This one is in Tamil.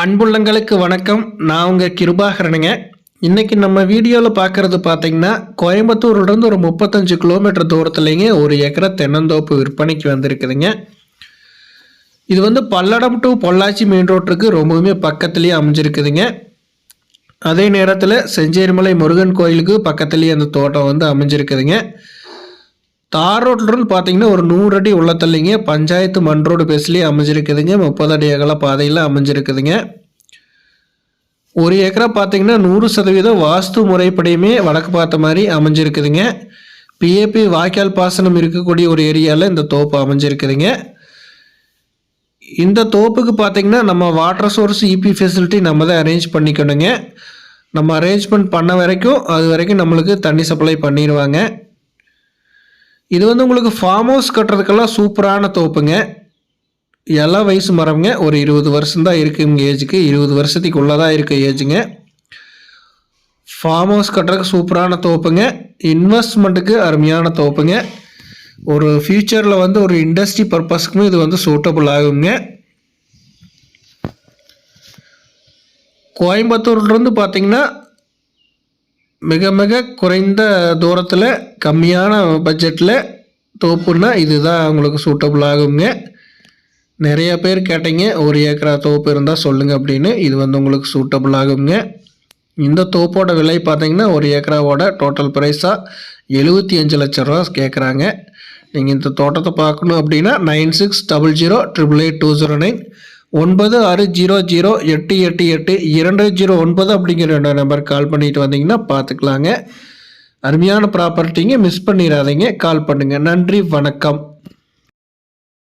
அன்புள்ளங்களுக்கு வணக்கம். நான் உங்கள் கிருபாகரனுங்க. இன்றைக்கி நம்ம வீடியோவில் பார்க்குறது பார்த்தீங்கன்னா கோயம்புத்தூர்லேருந்து ஒரு முப்பத்தஞ்சு கிலோமீட்டர் தூரத்துலேங்க ஒரு ஏக்கரை தென்னந்தோப்பு விற்பனைக்கு வந்திருக்குதுங்க. இது வந்து பல்லடம் டு பொள்ளாச்சி மெயின் ரோட்டுக்கு ரொம்பவுமே பக்கத்துலேயே அமைஞ்சிருக்குதுங்க. அதே நேரத்தில் செஞ்சேரிமலை முருகன் கோயிலுக்கு பக்கத்துலேயே அந்த தோட்டம் வந்து அமைஞ்சிருக்குதுங்க. தார் ரோட்லேருந்து பார்த்தீங்கன்னா ஒரு நூறு அடி உள்ள தள்ளிங்க பஞ்சாயத்து மண் ரோடு பேஸ்லேயே அமைஞ்சிருக்குதுங்க. முப்பது அடி அகல பாதையில் அமைஞ்சிருக்குதுங்க. ஒரு ஏக்கரா பார்த்தீங்கன்னா நூறு சதவீதம் வாஸ்து முறைப்படியுமே வடக்கு பார்த்த மாதிரி அமைஞ்சிருக்குதுங்க. பிஏபி வாய்க்கால் பாசனம் இருக்கக்கூடிய ஒரு ஏரியாவில் இந்த தோப்பு அமைஞ்சிருக்குதுங்க. இந்த தோப்புக்கு பார்த்தீங்கன்னா நம்ம வாட்டர் சோர்ஸ் இபி ஃபெசிலிட்டி நம்ம தான் அரேஞ்ச் பண்ணிக்கணுங்க. நம்ம அரேஞ்ச்மெண்ட் பண்ண வரைக்கும் அது வரைக்கும் நம்மளுக்கு தண்ணி சப்ளை பண்ணிடுவாங்க. இது வந்து உங்களுக்கு ஃபார்ம் ஹவுஸ் கட்டுறதுக்கெல்லாம் சூப்பரான தோப்புங்க. எல்லா வயசு மரம்ங்க ஒரு இருபது வருஷம் தான் இருக்குங்க ஏஜுக்கு இருபது வருஷத்துக்குள்ளே தான் இருக்க ஏஜுங்க ஃபார்ம் ஹவுஸ் கட்டுறதுக்கு சூப்பரான தோப்புங்க. இன்வெஸ்ட்மெண்ட்டுக்கு அருமையான தோப்புங்க. ஒரு ஃப்யூச்சரில் வந்து ஒரு இண்டஸ்ட்ரி பர்பஸ்க்குமே இது வந்து சூட்டபுள் ஆகுங்க. கோயம்புத்தூர்லேருந்து பார்த்தீங்கன்னா மிக மிக குறைந்த தூரத்தில் கம்மியான பட்ஜெட்டில் தோப்புன்னா இதுதான் உங்களுக்கு சூட்டபுள் ஆகுங்க. நிறைய பேர் கேட்டீங்க ஒரு ஏக்கரா தோப்பு இருந்தால் சொல்லுங்கள் அப்படின்னு. இது வந்து உங்களுக்கு சூட்டபுள் ஆகுங்க. இந்த தோப்போட விலை பார்த்தீங்கன்னா ஒரு ஏக்கராவோட டோட்டல் ப்ரைஸாக எழுபத்தி அஞ்சு லட்ச ரூபா கேட்குறாங்க நீங்கள் இந்த தோட்டத்தை பார்க்கணும் அப்படின்னா nine six double zero triple eight two zero nine ஒன்பது ஆறு ஜீரோ ஜீரோ எட்டு எட்டு எட்டு இரண்டு ஜீரோ ஒன்பது அப்படிங்கிற ரெண்டு நம்பர் கால் பண்ணிட்டு வந்தீங்கன்னா பார்த்துக்கலாங்க. அருமையான ப்ராப்பர்ட்டிங்க மிஸ் பண்ணிடாதீங்க. கால் பண்ணுங்கள் நன்றி. வணக்கம்.